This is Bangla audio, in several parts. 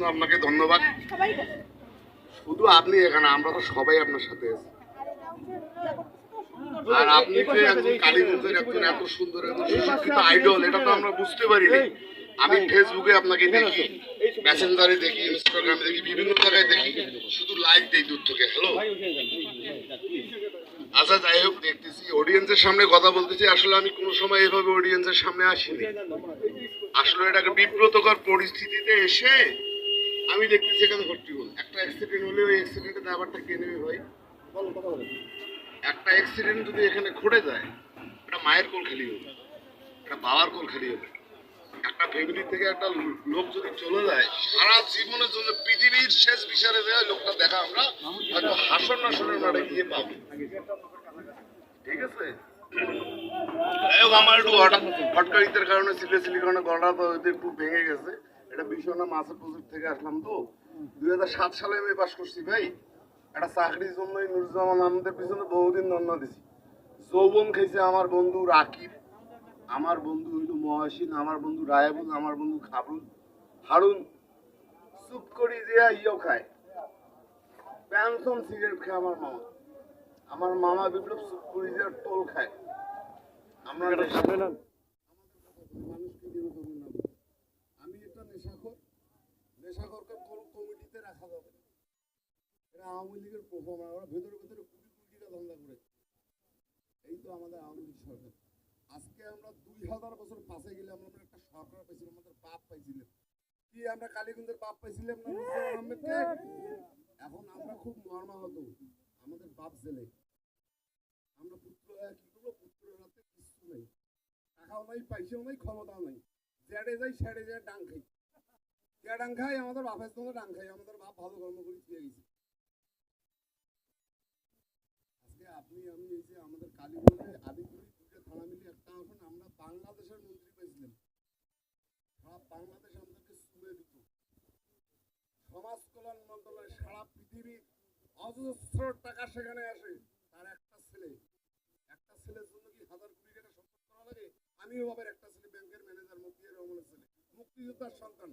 জন্য আপনাকে ধন্যবাদ। শুধু আপনি এখানে আমরা তো সবাই আপনার সাথে আছি। আর আপনি যে একজন কালীগঞ্জের একজন এত সুন্দর এত সুশিক্ষিত আইডল এটা তো আমরা বুঝতে পারি নাই। আমি ফেসবুকে আপনাকে দেখি মেসেঞ্জারে দেখি ইনস্টাগ্রামে দেখি বিভিন্ন জায়গায় দেখি। শুধু লাইভ দেই দূর থেকে হ্যালো আচ্ছা যাই হোক দেখতেছি। অডিয়েন্সের সামনে কথা বলতেছি আসলে আমি কোনো সময় এভাবে অডিয়েন্সের সামনে আসিনি। আসলে এটাকে বিব্রতকর পরিস্থিতিতে এসে আমি দেখছি এখানে ভর্তি হল। একটা অ্যাক্সিডেন্ট হলে ওই অ্যাক্সিডেন্টের ব্যাপারটা কে নেবে ভাই? একটা অ্যাক্সিডেন্ট যদি এখানে ঘটে যায় এটা মায়ের কোল খালি হবে এটা বাবার কোল খালি হবে। একটা ফ্যামিলি থেকে একটা লোক যদি চলে যায় সারা জীবনের জন্য পৃথিবীর শেষ বিচারে দেওয়া লোকটা দেখা আমরা হয়তো হাসন নাসনের মারে গিয়ে পাবো। ঠিক আছে? আমার একটু হঠাৎ হটকারিতের কারণে সিলে সিলির কারণে গলাটা তো একটু ভেঙে গেছে। এটা বিশ্বনা মাছের প্রজেক্ট থেকে আসলাম তো। দুই হাজার সাত সালে আমি পাস করছি ভাই। একটা চাকরির জন্য নুরুজ্জামান আমাদের পিছনে বহুদিন ধন্যবাদ দিছি। যৌবন খেয়েছে আমার বন্ধু রাকিব আমার বন্ধু হইল মহাসিন আমার বন্ধু রায়াবুল আমার বন্ধু খাবুল হারুন। চুপ করি যে ইয়েও খায়। প্যানসন সিগারেট খায় আমার মামা। আমার মামা বিপ্লব চুপ করি যে টোল খায়। আমরা মানুষকে বিনোদন না বলে। আমি একটা নেশাখোর কালীগঞ্জের বাপ পাইছিলাম না এখন আমরা খুব মর্মাহত। আমাদের বাপ ছেলে আমরা পুত্র কি করব? পুত্রের হাতে কিছু নেই। টাকাও নাই, পয়সাও নাই, ক্ষমতাও নাই। জেডে যাই, সেডে যায় ডাং খাই। কে ডাং আমাদের বাপের সঙ্গে ডাং খাই, আমাদের বাপ ভালো কর্ম করে খেয়ে গেছে। আজকে আপনি, আমি এই যে আমাদের কালীগঞ্জে দুটো থানা মিলে একটা আমরা বাংলাদেশের মন্ত্রী পেয়েছিলাম। সারা বাংলাদেশ আমাদেরকে দিত। সমাজ কল্যাণ মন্ত্রণালয় সারা পৃথিবীর অজস্র টাকা সেখানে আসে, তার একটা ছেলে। একটা ছেলের জন্য কি হাজার কোটি টাকা সম্পদ করা লাগে? আমিও বাবার একটা ছেলে, ব্যাংকের ম্যানেজার মুক্তির রহমানের ছেলে মুক্তিযোদ্ধার সন্তান।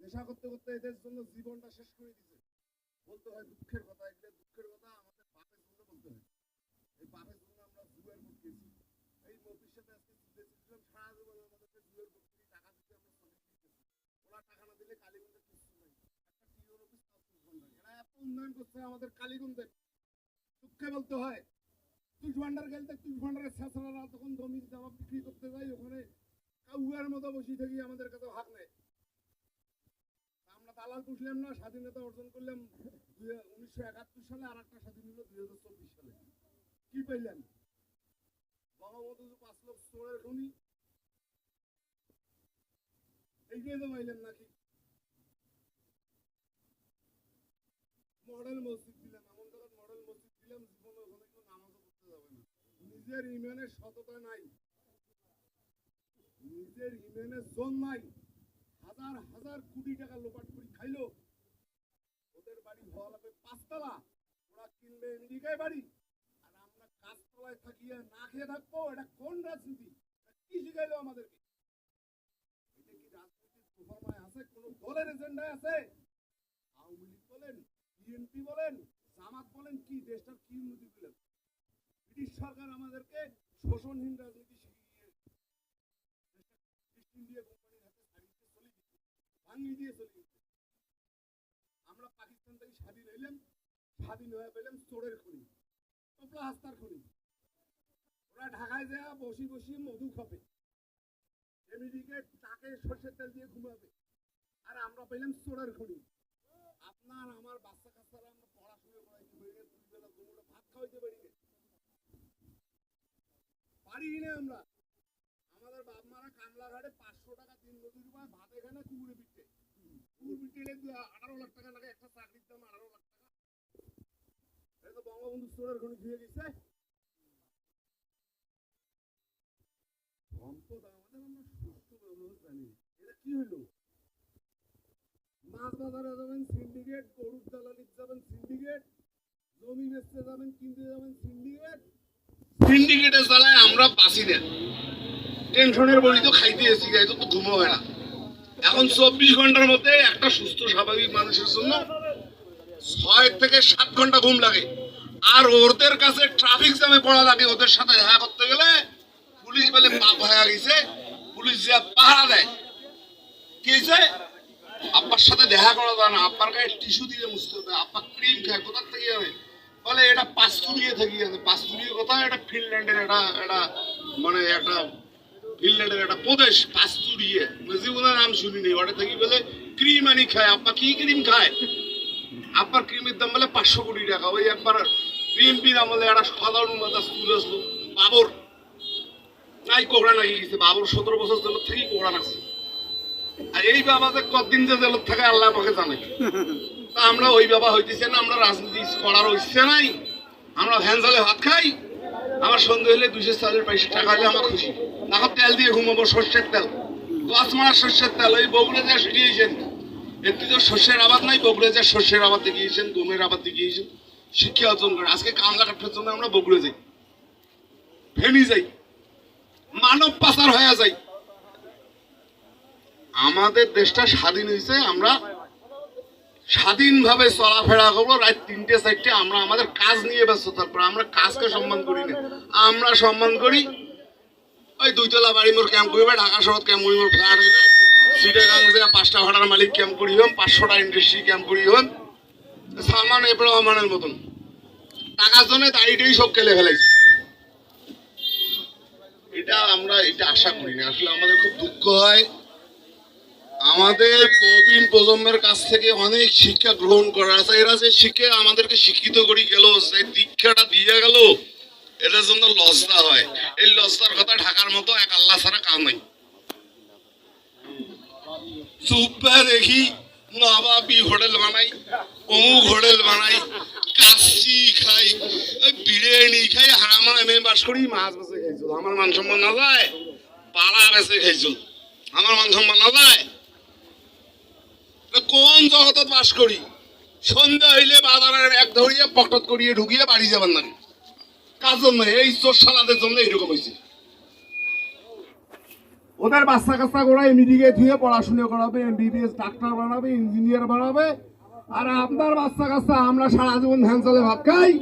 নেশা করতে করতে এদের জন্য জীবনটা শেষ করে দিছে বলতে হয় দুঃখের কথা, এগুলো দুঃখের কথা আমাদের বাপের জন্য বলতে হয়। এই বাপের জন্য আমরা জুয়ের ভোট গেছি এই মতির সাথে আজকে জিতে ছিলাম সারা জীবন আমাদেরকে জুয়ের ভোট করে টাকা দিতে আমরা শ্রমিক দিতেছি ওরা টাকা না দিলে কালীগঞ্জের কিছু নাই একটা টিওর অফিস তাও তুলবেন না এরা এত আমরা দালাল পুষলাম না স্বাধীনতা অর্জন করলাম উনিশশো একাত্তর সালে আর স্বাধীন হলো দুই হাজার চব্বিশ সালে কি পাইলেন বঙ্গবন্ধু পাঁচ লক্ষ চোরের খনি তো পাইলেন নাকি মডেল মসজিদ দিলাম এমন জায়গায় মডেল মসজিদ দিলাম জীবনে ওখানে নামাজও পড়তে যাবে না নিজের সততা নাই নিজের জোন নাই হাজার হাজার কোটি টাকা লোপাট করে খাইলো। ওদের বাড়ি হওয়া লাগবে পাঁচতলা। ওরা কিনবে আমেরিকায় বাড়ি। আর আমরা কাজতলায় থাকিয়ে না খেয়ে থাকব, এটা কোন রাজনীতি? কি শিখাইলো আমাদেরকে? দলের এজেন্ডায় আছে? আওয়ামী লীগ বলেন, বিএনপি বলেন, জামাত বলেন, কি দেশটার কি উন্নতি ব্রিটিশ সরকার আমাদেরকে শোষণহীন রাজনীতি শিখিয়ে ইস্ট ইন্ডিয়া কোম্পানির হাতে চলে গেছে ভাঙিয়ে দিয়ে চলে গেছে। আমরা পাকিস্তান থেকে স্বাধীন হইলাম, স্বাধীন হয়ে পেলাম চোরের খনি টোপলা হাস্তার খনি। ওরা ঢাকায় যায়, বসি বসি মধু খাবে এদিকে তাকে সর্ষের তেল দিয়ে ঘুমাবে আর আমরা পেলাম চোরের খড়ি। আপনার আমার বাচ্চা কাচ্চারা আমরা পড়াশোনা করাইতে পারি না দুই বেলা দুপুরে ভাত খাওয়াইতে পারি না। পারি না আমরা। আমাদের বাপ মারা কামলা ঘাটে পাঁচশো টাকা তিন নদীর রুপায় ভাত এখানে কুকুরে পিঠে কুকুর পিঠে আঠারো লাখ টাকা লাগে, একটা চাকরির দাম আঠারো লাখ টাকা। এটা তো বঙ্গবন্ধু চোরের খড়ি ধুয়ে গেছে। সম্পদ আমাদের আমরা সুস্থ ব্যবহার জানি। এটা কি হইল? মাছ যাবেন সিন্ডিকেট গরুর দালালি যাবেন সিন্ডিকেট জমি বেচতে যাবেন, কিনতে যাবেন সিন্ডিকেট সিন্ডিকেটের জ্বালায় আমরা বাঁচি না। টেনশনের বলি তো খাইতে এসি, গাই তো ঘুমো হয় না। এখন চব্বিশ ঘণ্টার মধ্যে একটা সুস্থ, স্বাভাবিক মানুষের জন্য ছয় থেকে সাত ঘণ্টা ঘুম লাগে। আর ওদের কাছে ট্রাফিক জ্যামে পড়া লাগে, ওদের সাথে দেখা করতে গেলে পুলিশ বলে পাপ হয়ে গেছে পুলিশ যা পাহারা দেয়। কি হয়েছে আব্বার সাথে দেখা করা যায় না। আব্বার গায়ে টিস্যু দিয়ে মুছতে হবে। আব্বা ক্রিম খায়, কোথার থেকে যাবে বলে এটা পাস্তুরিয়ে থেকে যাবে পাস্তুরিয়ে কথা এটা ফিনল্যান্ডের একটা একটা মানে একটা ফিনল্যান্ডের একটা প্রদেশ, পাস্তুরিয়ে। জীবনের নাম শুনিনি। ওটা থেকে বলে ক্রিম আনি খায়। আব্বা কি ক্রিম খায়? আব্বার ক্রিমের দাম বলে পাঁচশো কোটি টাকা। ওই একবার বিএনপির আমলে একটা সাধারণ মাথা স্কুল আসলো। বাবর। নাই কোহরা নাকি গেছে। বাবর সতেরো বছর জেল থেকেই কোহরা নাকছে আর এই বাবা যে কতদিন যে জেলত থাকে, আল্লাহ পাকে জানে। তা আমরা ওই বাবা হইতেছে না, আমরা রাজনীতি করার ইচ্ছে নাই। আমরা ভ্যান চালে ভাত খাই আমার সন্ধে হলে দুশো চালের পয়সা টাকা হলে আমার খুশি। এখন তেল দিয়ে ঘুমাবো, সর্ষের তেল। দশ মাস সর্ষের তেল, ওই বগুড়ে যা শিখিয়েছেন একটু তো শস্যের আবাদ নাই, বগুড়ে যা শস্যের আবাদ দেখিয়েছেন গমের আবাদ দেখিয়েছেন শিক্ষা অর্জন করে, আজকে কামলা কাঠার জন্য আমরা বগুড়ে যাই। ফেনি যাই। মানব পাচার হয়ে যাই। আমাদের দেশটা স্বাধীন হয়েছে, আমরা স্বাধীনভাবে চলাফেরা করব, রাত তিনটে, চারটে আমরা আমাদের কাজ নিয়ে ব্যস্ত থাকব, আমরা কাজকে সম্মান করি না। আমরা সম্মান করি, ওই দুইতলা বাড়ি মোর ক্যাম্প করিবে, ঢাকা শহর ক্যাম্প করি মোর ফ্ল্যাট হইবে। সিটাগাংজে পাঁচটা ভাড়ার মালিক ক্যাম্প করি হন, পাঁচশোটা ইন্ডাস্ট্রি ক্যাম্প করি হন, সালমান এবার রহমানের মতন। টাকার জন্য দাড়িটাই সব কেলে ফেলাইছে। এটা আমরা এটা আশা করি না, আসলে আমাদের খুব দুঃখ হয়। আমাদের প্রবীণ প্রজন্মের কাছ থেকে অনেক শিক্ষা গ্রহণ করা আছে। এরা যে শিক্ষা আমাদেরকে শিক্ষিত করে গেল, যে দীক্ষাটা দিয়ে গেল এটার জন্য লজ্জা হয়। এই লজ্জার কথা ঢাকার মতো এক আল্লাহ ছাড়া কাম নাই। চুপা দেখি, নবাবি হোটেল বানাই, অমুক হোটেল বানাই কাশি খাই বিরিয়ানি খাই হামা এমে বাস করি, মাছ বেঁচে খাইছিল আমার মান সম্মান না যায়, পাড়া বেঁচে খাইছিল আমার মান সম্মান না যায়। তা কোন জগতত বাস করি। সন্ধ্যা হইলে বাজারের এক ধরিয়ে পকটত করিয়ে ঢুকিয়ে বাড়ি যাবেন না কার জন্য? এই চোর সালাদের জন্য এরকম হয়েছে ওদের বাচ্চা কাচ্চা গোড়া এমবিডিকে দিয়ে পড়াশোনা করাবে এমবিবিএস ডাক্তার বানাবে ইঞ্জিনিয়ার বানাবে। আর আপনার বাচ্চা কাচ্চা আমরা সারা জীবন ভ্যান চলে ভাত খাই।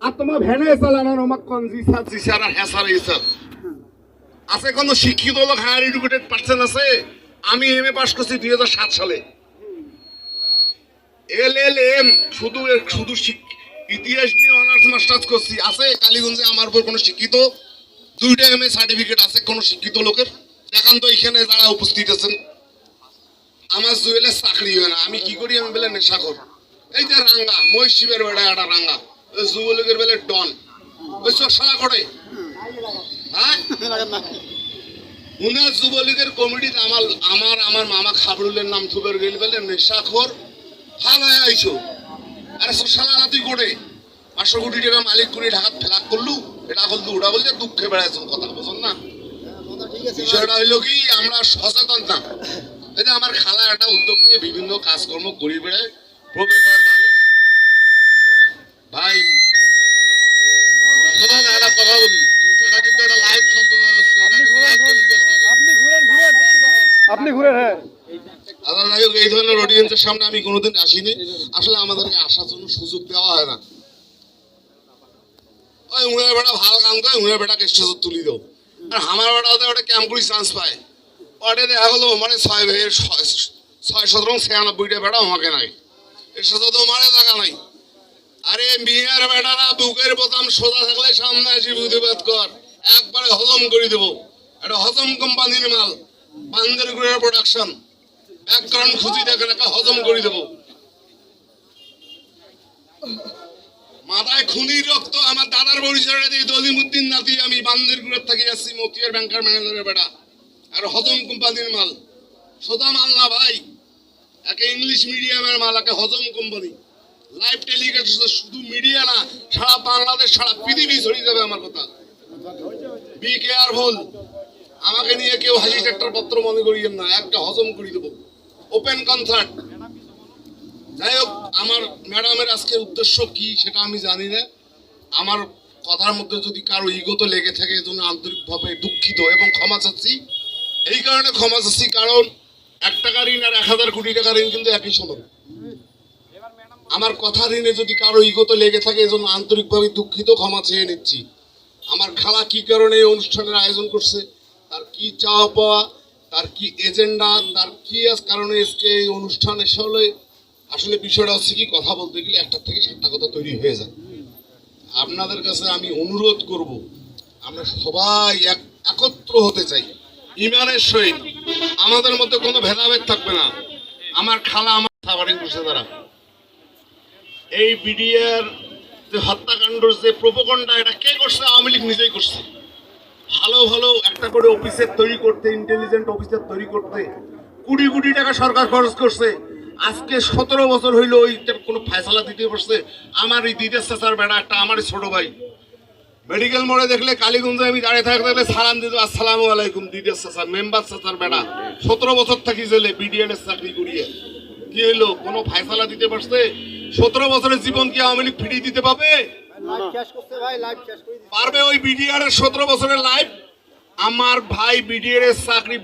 আর তোমার ভ্যানে চালানোর আমার কোন জিসার জিসার আর হ্যাসার ইসার আছে কোন শিক্ষিত লোক হায়ার এডুকেটেড পার্সন আছে? আমি এম এ পাস করছি দুই হাজার সাত সালে। এল এল, এম, শুধু শুধু ইতিহাস নিয়ে অনার্স মাস্টার্স করছি। আছে কালীগঞ্জে আমার উপর কোনো শিক্ষিত? দুইটা এম এ সার্টিফিকেট আছে কোনো শিক্ষিত লোকের? দেখান তো এখানে যারা উপস্থিত আছেন। আমার জুয়েলের চাকরি হয় না। আমি কি করি? আমি বলে নেশা নেশাখর এই যে রাঙ্গা, মহিষিবের বেড়া একটা রাঙ্গা। ওই যুবলীগের বেলে ডন। ওই চশালা করে। হ্যাঁ? উনার যুবলীগের কমিটিতে আমার আমার আমার মামা খাবরুলের নাম থুবের গেল বলে নেশাখর। ভালো হয়ে আইছো। আরে সব না তুই করে পাঁচশো কোটি টাকা মালিক করে ঢাকা ফেলাক করলু? এটা করলু ওটা বললে দুঃখে বেড়াইছো কথা বুঝুন না? বিষয়টা হইল কি, আমরা সচেতন না। এই যে আমার খালা একটা উদ্যোগ নিয়ে বিভিন্ন কাজকর্ম করি বেড়ায়, প্রফেসর ভাই শোনো না, একটা কথা বলি এটা কিন্তু একটা লাইভ সম্প্রদায় হচ্ছে এটা কিন্তু live telecast হবে। আপনি ঘুরেন ঘুরেন আপনি ঘুরেন হ্যাঁ আল্লাহ যাই হোক, এই ধরনের সামনে আমি কোনোদিন আসিনি। আসলে আমাদেরকে আসার জন্য সুযোগ দেওয়া হয় না। ওই উড়ে বেটা ভালো কাম করে উড়ে বেটাকে স্টেজে তুলি দাও। আর আমার বেটা ওদের ওটা ক্যাম্প করি চান্স পায়। ওটা দেখা গেলো মানে ছয় ভাইয়ের ছয় সতেরো ছিয়ানব্বইটা বেটা আমাকে নাই। এর সাথে তো মারে জায়গা নাই। আরে বিহার বেটারা বুকের বোতাম সোজা থাকলে সামনে আসি প্রতিবাদ কর। একবারে হজম করে দেবো। এটা হজম কোম্পানির মাল। বান্দের গুড়ের প্রোডাকশন ব্যাকগ্রাউন্ড খুঁজি দেখেন একটা হজম করে দেবো। মাথায় খুনির রক্ত আমার দাদার দিয়ে দলিমুদ্দিন নাতি আমি থেকে আসছি মতিয়ার ব্যাংকার ম্যানেজারের আর হজম কোম্পানির মাল। মাল না ভাই, একে ইংলিশ মিডিয়ামের মাল, একে হজম কোম্পানি। লাইভ টেলিকাস্ট শুধু মিডিয়া না, সারা বাংলাদেশ, সারা পৃথিবী ছড়িয়ে যাবে আমার কথা। বি কেয়ারফুল আমাকে নিয়ে কেউ হাসি চারটার পত্র মনে করিয়েন না, একটা হজম করে দেবো। Open concert. যাই হোক আমার ম্যাডামের আজকের উদ্দেশ্য কি সেটা আমি জানি না। আমার কথার মধ্যে যদি কারও ইগোতে লেগে থাকে, এজন্য আন্তরিকভাবে দুঃখিত এবং ক্ষমা চাচ্ছি। এই কারণে ক্ষমা চাচ্ছি, কারণ এক টাকা ঋণ আর এক হাজার কোটি টাকা ঋণ কিন্তু একই সমান। আমার কথা ঋণে যদি কারও ইগোতে লেগে থাকে, এজন্য আন্তরিকভাবে দুঃখিত, ক্ষমা চেয়ে নিচ্ছি। আমার খালা কি কারণে এই অনুষ্ঠানের আয়োজন করছে? তার কি চাওয়া পাওয়া তার কি এজেন্ডা, তার কি কারণে আজকে এই অনুষ্ঠান আসলে আসলে বিষয়টা হচ্ছে কি, কথা বলতে গেলে একটা থেকে সাতটা কথা তৈরি হয়ে যায়। আপনাদের কাছে আমি অনুরোধ করব, আমরা সবাই এক, একত্র হতে চাই, ইমানের সহিত। আমাদের মধ্যে কোনো ভেদাভেদ থাকবে না। আমার খালা, আমার সাবারিং করছে তারা এই বিডিআর যে হত্যাকাণ্ড যে প্রোপোকনটা এটা কে করছে? আওয়ামী লীগ নিজেই করছে। ভালো ভালো একটা করে অফিসের তৈরি করতে ইন্টেলিজেন্ট অফিসার তৈরি করতে কুড়ি কোটি টাকা সরকার খরচ করছে। আজকে সতেরো বছর হইল ওইটার কোনো ফয়সালা দিতে পারছে আমার এই দিদের চাচার বেড়া একটা আমার ছোট ভাই। মেডিকেল মোড়ে দেখলে কালীগঞ্জে আমি দাঁড়িয়ে থাকতে দেখলে সালাম দিত, আসসালামু আলাইকুম দিদের চাচার মেম্বার চাচার বেড়া। সতেরো বছর থাকি জেলে বিডিএন এর চাকরি করিয়ে। কি হইল, কোনো ফয়সালা দিতে পারছে সতেরো বছরের জীবন কি আওয়ামী লীগ ফিরিয়ে দিতে পারবে? পারবে ওই বিডিআর এর সতেরো বছরের লাইফ আমার ভাই বিডিআর এর চাকরি